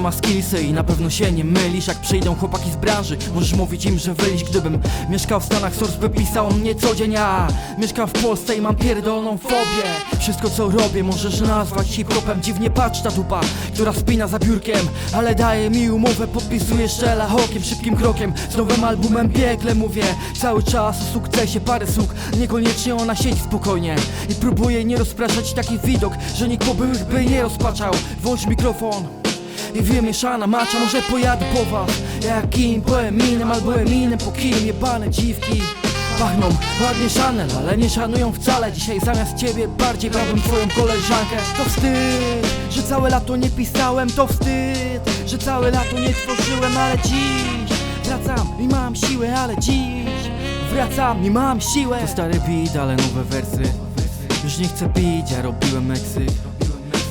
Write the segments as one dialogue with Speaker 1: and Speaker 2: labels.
Speaker 1: ma skillsy i na pewno się nie mylisz. Jak przyjdą chłopaki z branży Możesz mówić im, że wyliś Gdybym mieszkał w Stanach, source by pisał mnie co dzień A mieszkam w Polsce i mam pierdoloną fobię. Wszystko co robię możesz nazwać hip-hopem. Dziwnie patrz ta dupa, która spina za biurkiem Ale daje mi umowę, podpisuję szczela okiem Szybkim krokiem, z nowym albumem biegle mówię Cały czas o sukcesie, parę sług. Niekoniecznie ona siedzi spokojnie I próbuję nie rozpraszać taki widok Że nikt by nie rozpaczał. Włącz mikrofon i wymieszana macza, może pojadę po was Jak kim po Eminem albo Eminem po kim Jebane dziwki. Pachną ładnie Chanel, ale nie szanują wcale. Dzisiaj zamiast ciebie bardziej brałbym twoją koleżankę. To wstyd, że całe lato nie pisałem To wstyd, że całe lato nie tworzyłem Ale dziś wracam i mam siłę Ale dziś wracam i mam siłę. To stary beat, ale nowe wersy. Już nie chcę pić, ja robiłem eksy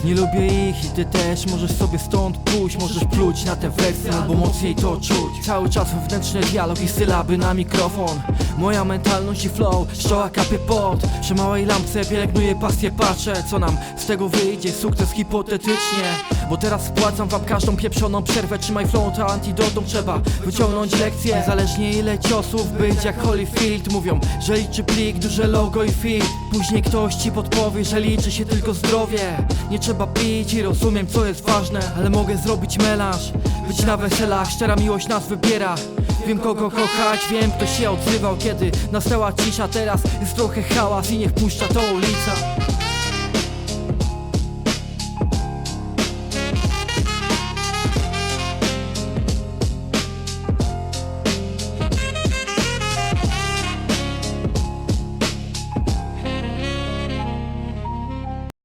Speaker 1: nie lubię ich i ty też. Możesz sobie stąd pójść Możesz pluć na te wersy albo mocniej to czuć. Cały czas wewnętrzny dialog i sylaby na mikrofon Moja mentalność i flow, szczoła kapie pot. Przy małej lampce pielęgnuję pasję, patrzę Co nam z tego wyjdzie, sukces hipotetycznie Bo teraz spłacam wam każdą pieprzoną przerwę. Trzymaj flow, to antidotą trzeba wyciągnąć lekcję Niezależnie ile ciosów być jak Holyfield Mówią, że liczy plik, duże logo i fit Później ktoś ci podpowie, że liczy się tylko zdrowie. Nie trzeba pić i rozumiem co jest ważne Ale mogę zrobić melanż. Być na weselach, szczera miłość nas wybiera Wiem kogo kochać, wiem kto się odzywał Kiedy nastała cisza, teraz jest trochę hałas I niech puszcza to ulica